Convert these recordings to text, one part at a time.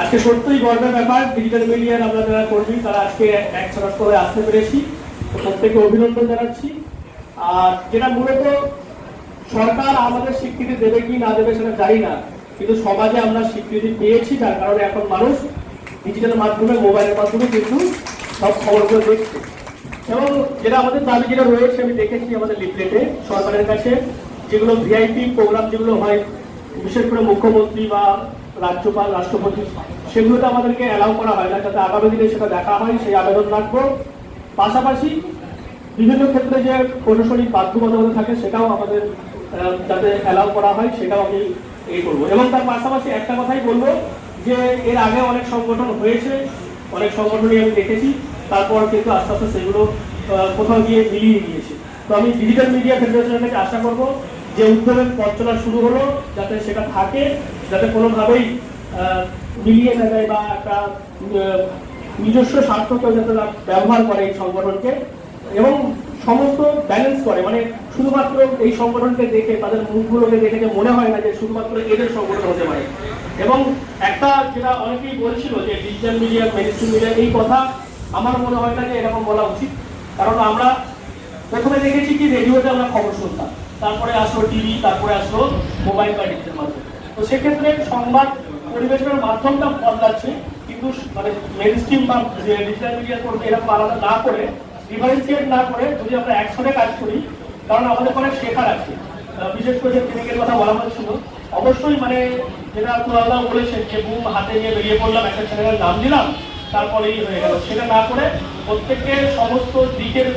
আজকে সত্যিই গর্বের ব্যাপার ডিজিটাল মিডিয়ার আমরা যারা কর্মী, তারা আজকে এক ছড়াস করে আসতে পেরেছি। তো প্রত্যেকে অভিনন্দন জানাচ্ছি। আর যেটা মূলত সরকার আমাদের স্বীকৃতি দেবে কি না দেবে সেটা জানি না, কিন্তু সমাজে আমরা স্বীকৃতি পেয়েছি যার কারণে এখন মানুষ ডিজিটাল মাধ্যমে মোবাইলের মাধ্যমে কিন্তু সব খবরগুলো দেখছে। এবং যেটা আমাদের দাবি যেটা রয়েছে, আমি দেখেছি আমাদের লিফলেটে, সরকারের কাছে যেগুলো ভিআইপি প্রোগ্রাম যেগুলো হয়, বিশেষ করে মুখ্যমন্ত্রী বা রাজ্যপাল, রাষ্ট্রপতি, সেগুলোতে আমাদেরকে অ্যালাউ করা হয় না। যাতে আগামী দিনে সেটা দেখা হয়, সেই আবেদন রাখব। পাশাপাশি বিভিন্ন ক্ষেত্রে যে প্রশাসনিক বাধ্যবাধকতা থাকে, সেটাও আমাদের যাতে অ্যালাউ করা হয়, সেটাও আমি এই করব। এবং তার পাশাপাশি একটা কথাই বলব যে, এর আগে অনেক সংগঠন হয়েছে, অনেক সংগঠনই আমি দেখেছি, তারপর কিন্তু আস্তে আস্তে সেগুলো কোথাও গিয়ে মিলিয়ে গিয়েছে তো আমি ডিজিটাল মিডিয়া ফেডারেশন থেকে আশা করব যে উদ্যোগের পথ চলা শুরু হলো, যাতে সেটা থাকে, যাতে কোনোভাবেই মিলিয়ে না যায় বা একটা নিজস্ব স্বার্থকে যাতে ব্যবহার করে এই সংগঠনকে, এবং সমস্ত ব্যালেন্স করে। মানে শুধুমাত্র এই সংগঠনকে দেখে, তাদের মুখগুলোকে দেখে যে মনে হয় না যে শুধুমাত্র এদের সংগঠন হতে পারে। এবং একটা যেটা অনেকেই বলছিল যে ডিজিটাল মিডিয়া মেডিসিন মিডিয়া এই কথা আমার মনে হয় না যে এরকম বলা উচিত। কারণ আমরা প্রথমে দেখেছি কি রেডিওতে আমরা খবর শুনতাম। তারপরে আসলো টিভি, তারপরে আসলো মোবাইল বা ডিজিটাল মাধ্যম। তো সেক্ষেত্রে সংবাদ পরিবেশনের মাধ্যমটা বদলাচ্ছে, কিন্তু মানে মেন স্ট্রিম বা ডিজিটাল মিডিয়া করবে এরকম আলাদা না করে ডিফারেন্সিয়েট না করে যদি আমরা একসঙ্গে কাজ করি, কারণ আমাদের অনেক শেখার আছে। বিশেষ করে যে ক্লিনিকের কথা বলা হচ্ছিল, অবশ্যই মানে যেটা তুলাদা বলেছেন যে বুম হাতে নিয়ে বেরিয়ে পড়লাম, একটা চ্যানেলের নাম দিলাম তারপরেই হয়ে গেল। সেটা না করে প্রত্যেককে সমস্ত দিকের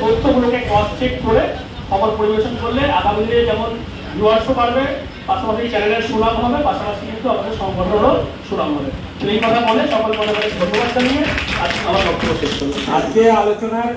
তথ্যগুলোকে ক্রস চেক করে খবর পরিবেশন করলে আগামী দিনে যেমন ভিউয়ার্সও বাড়বে, পাশাপাশি চ্যানেলের সুনাম হবে, পাশাপাশি কিন্তু আমাদের সংগঠনেরও সুনাম হবে। এই কথা বলে সকল মনে ধন্যবাদ জানিয়ে আজকে আমার বক্তব্য শেষ করব আজকে আলোচনার